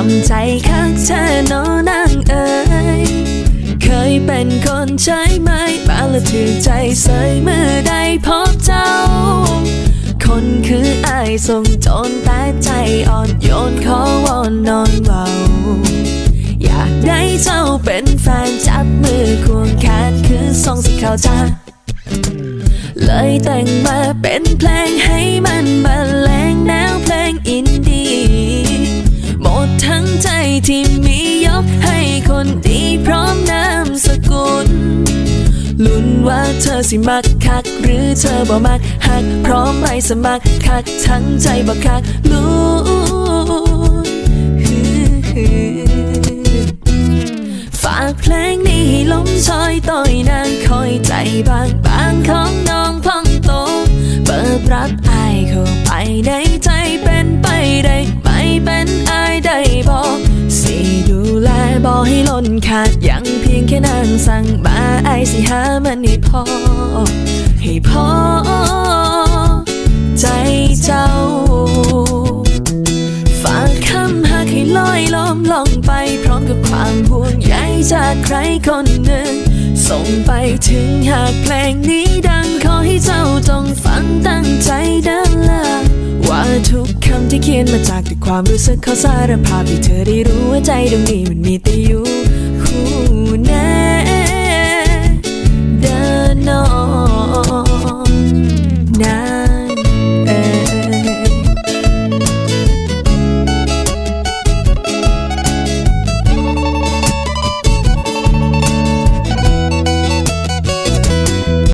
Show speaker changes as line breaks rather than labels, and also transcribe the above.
ว่าตามใจคักเธอโนนางเอ๋ยเคยเป็นคนใช้ไม้มาและถือใจเสยเมื่อได้พบเจ้า คนคืออายทรงจนแต่ใจอ่อนโยนขอวอนนอนเบาอยากได้เจ้าเป็นแฟนจับมือควงแขนคือทรงสีขาวจ้าเลยแต่งมาเป็นเพลงให้มันบรร ที่มียกให้คนดีพร้อมนามสกุล ลุ้นว่าเธอสิมักคัก หรือเธอบ่มักหัก พร้อมไปสมัครคักทั้งใจบ่คักลุ้นฝากเพลงนี้ให้ล้มชอยต่อยนางคอยใจบางบางของน้องพองโต เปิดรับอายเข้าไปในใจ ให้ล้นขาดยังเพียงแค่นางสั่งมาไอสิหามันให้พอ ให้พอ ใจเจ้า ฝากคำหากให้ลอยล้อมลงไป พร้อมกับความห่วงใยจากใครคนหนึ่ง ส่งไปถึงหากเพลงนี้ดังขอให้เจ้าจงฟังตั้งใจดินละว่าทุกคำที่เขียนมาจาก ความรู้สึกเขาสารภาพให้เธอได้รู้ว่าใจดวงนี้มันมีแต่อยู่